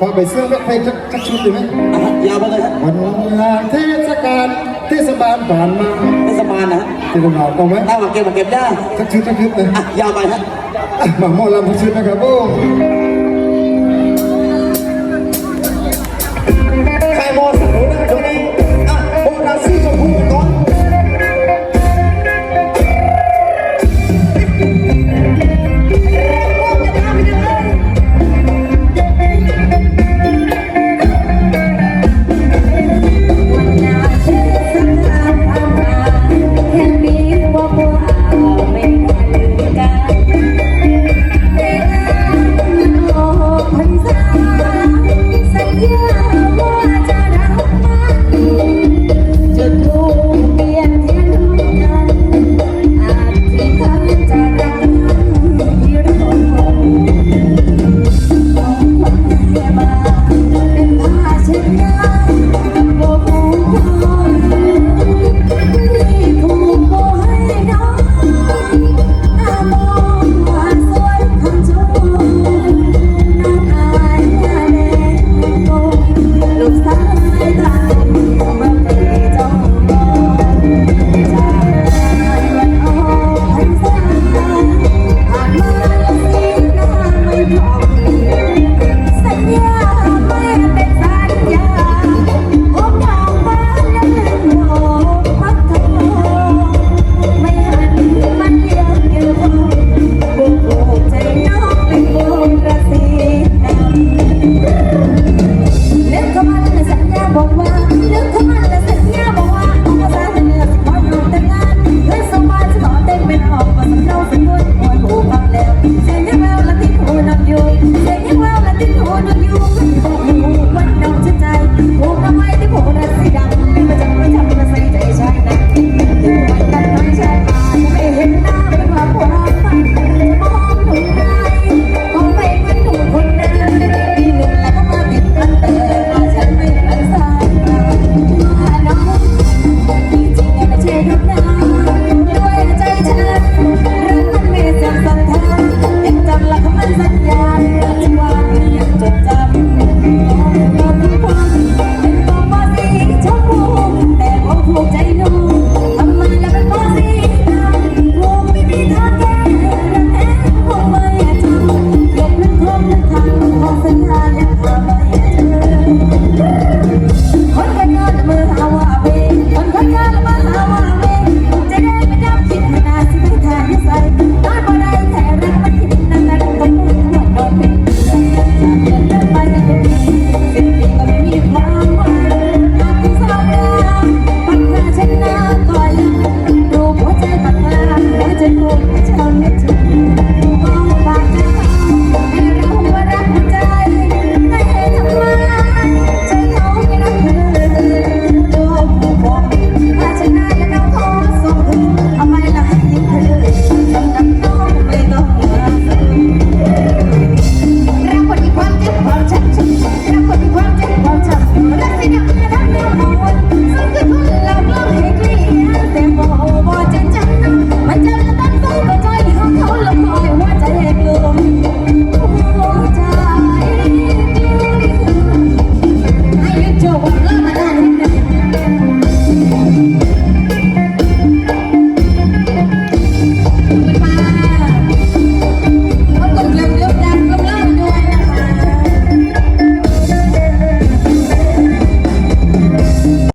พอไปเสื้อเพลงสักสักชุดดีไหมอะฮะยาวไปเลยฮะวันงานเทศกาลเทศบาลผ่านมาเทศบาลนะฮะที่เราบอกเอาไหมถ้ามาเก็บมาเก็บได้สักชุดสักชุดเลยอะยาวไปฮะอะมาหมอลำสักชุดนะครับโอ้ going to New 叮咚